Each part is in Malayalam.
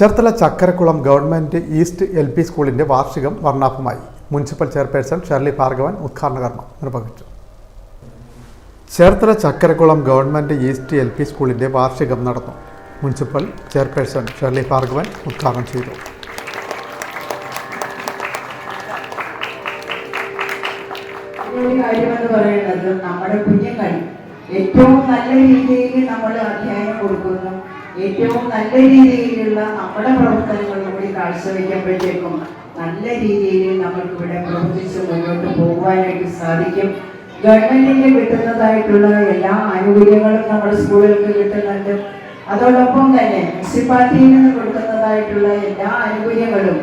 Cherthala Chakkarakulam government east L P സ്കൂളിന്റെ വാർഷികം വർണാഭമായി. മുനിസിപ്പൽ ചെയർപേഴ്സൺ ഷെർലി ഭാർഗവൻ ഉദ്ഘാടന കർമ്മം നിർവഹിച്ചു. Cherthala Chakkarakulam government east L P സ്കൂളിന്റെ വാർഷികം നടന്നു. മുനിസിപ്പൽ ചെയർപേഴ്സൺ ഷെർലി ഭാർഗവൻ ഉദ്ഘാടനം ചെയ്തു. നമ്മുടെ കുഞ്ഞുങ്ങൾ ഏറ്റവും നല്ല രീതിയിൽ നമ്മൾ അധ്യയനം കൊടുക്കുന്നു. ഏറ്റവും നല്ല രീതിയിലുള്ള നമ്മുടെ പ്രവർത്തനങ്ങൾ കൂടി കാഴ്ചവെക്കുമ്പോഴത്തേക്കും നല്ല രീതിയിൽ നമ്മൾക്ക് ഇവിടെ പ്രവർത്തിച്ച് മുന്നോട്ട് പോകുവാനായിട്ട് സാധിക്കും. ഗവൺമെന്റിന് കിട്ടുന്നതായിട്ടുള്ള എല്ലാ ആനുകൂല്യങ്ങളും നമ്മുടെ സ്കൂളുകൾക്ക് കിട്ടുന്നുണ്ട്. അതോടൊപ്പം തന്നെ മുനിസിപ്പാലിറ്റിയിൽ നിന്ന് കൊടുക്കുന്നതായിട്ടുള്ള എല്ലാ ആനുകൂല്യങ്ങളും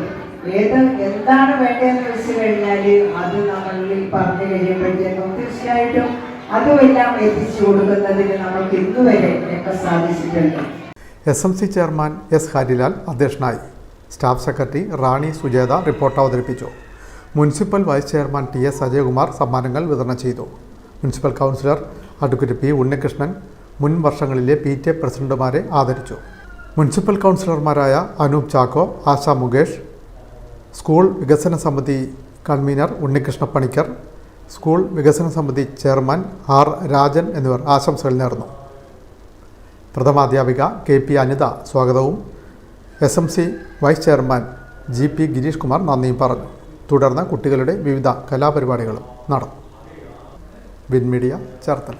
ഏത് എന്താണ് വേണ്ടതെന്ന് വെച്ച് കഴിഞ്ഞാൽ അത് നമ്മളിൽ പറഞ്ഞു കഴിയുമ്പോഴത്തേക്കും തീർച്ചയായിട്ടും അതുമെല്ലാം എത്തിച്ചു കൊടുക്കുന്നതിന് നമുക്ക് ഇന്നുവരെ ഒക്കെ സാധിച്ചിട്ടുണ്ട്. S M C chairman S Harilal അധ്യക്ഷനായി. Staff secretary Rani Sujetha report അവതരിപ്പിച്ചു. Municipal vice chairman T S Ajayakumar സമ്മാനങ്ങൾ വിതരണം ചെയ്തു. Municipal councillor advocate P Unnikrishnan മുൻ വർഷങ്ങളിലെ പി ടി എ പ്രസിഡന്റുമാരെ ആദരിച്ചു. മുനിസിപ്പൽ കൗൺസിലർമാരായ അനൂപ് ചാക്കോ ആശ മുകേഷ് സ്കൂൾ വികസന സമിതി കൺവീനർ ഉണ്ണികൃഷ്ണ പണിക്കർ സ്കൂൾ വികസന സമിതി ചെയർമാൻ ആർ രാജൻ എന്നിവർ ആശംസകൾ നേർന്നു. പ്രഥമാധ്യാപിക കെ പി അനിത സ്വാഗതവും. S M C vice chairman G P Gireesh Kumar നന്ദിയും പറഞ്ഞു. തുടർന്ന് കുട്ടികളുടെ വിവിധ കലാപരിപാടികളും നടന്നു. വിൻമീഡിയ ചേർത്തല.